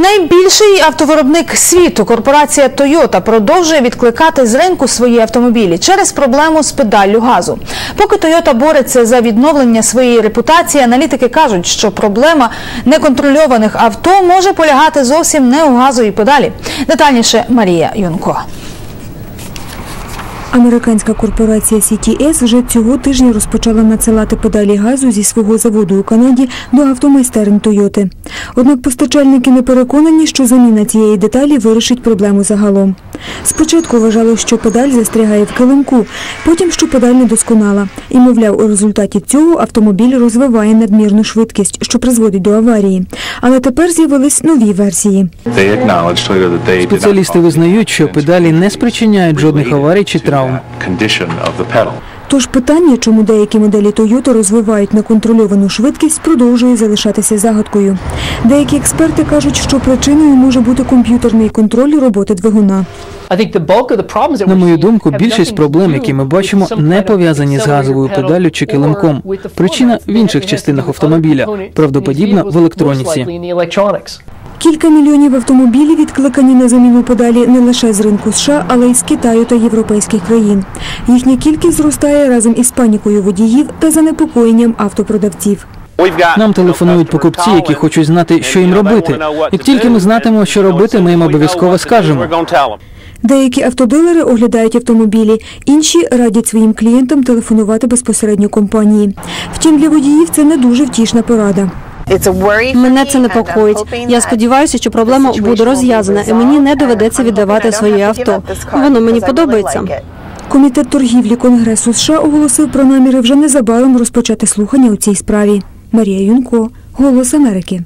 Найбільший автовиробник світу, корпорація Toyota, продовжує відкликати з ринку свої автомобілі через проблему з педаллю газу. Поки Toyota бореться за відновлення своєї репутації, аналітики кажуть, що проблема неконтрольованих авто може полягати зовсім не у газовій педалі. Детальніше Марія Юнко. Американська корпорація CTS вже цього тижня розпочала надсилати педалі газу зі свого заводу у Канаді до автомайстерень Тойоти. Однак постачальники не переконані, що заміна цієї деталі вирішить проблему загалом. Спочатку вважали, що педаль застрягає в килимку, потім, що педаль недосконала. І, мовляв, у результаті цього автомобіль розвиває надмірну швидкість, що призводить до аварії. Але тепер з'явились нові версії. Спеціалісти визнають, що педалі не спричиняють жодних аварій чи травм. That Condition of the pedal. Тож питання, чому деякі моделі Toyota розвивають неконтрольовану швидкість, продовжує залишатися загадкою. Деякі експерти кажуть, що причиною може бути комп'ютерний контроль роботи двигуна. На мою думку, більшість проблем, які ми бачимо, не пов'язані з газовою педаллю чи килимком. Причина в інших частинах автомобіля, правдоподібно в електроніці. Кілька мільйонів автомобілів відкликані на заміну педалі не лише з ринку США, але й з Китаю та європейських країн. Їхня кількість зростає разом із панікою водіїв та занепокоєнням автопродавців. Нам телефонують покупці, які хочуть знати, що їм робити. Як тільки ми знатимемо, що робити, ми їм обов'язково скажемо. Деякі автодилери оглядають автомобілі, інші радять своїм клієнтам телефонувати безпосередньо компанії. Втім, для водіїв це не дуже втішна порада. Мене це непокоїть. Я сподіваюся, що проблема буде розв'язана, і мені не доведеться віддавати своє авто. Воно мені подобається. Комітет торгівлі Конгресу США оголосив про наміри вже незабаром розпочати слухання у цій справі. Марія Юнко, Голос Америки.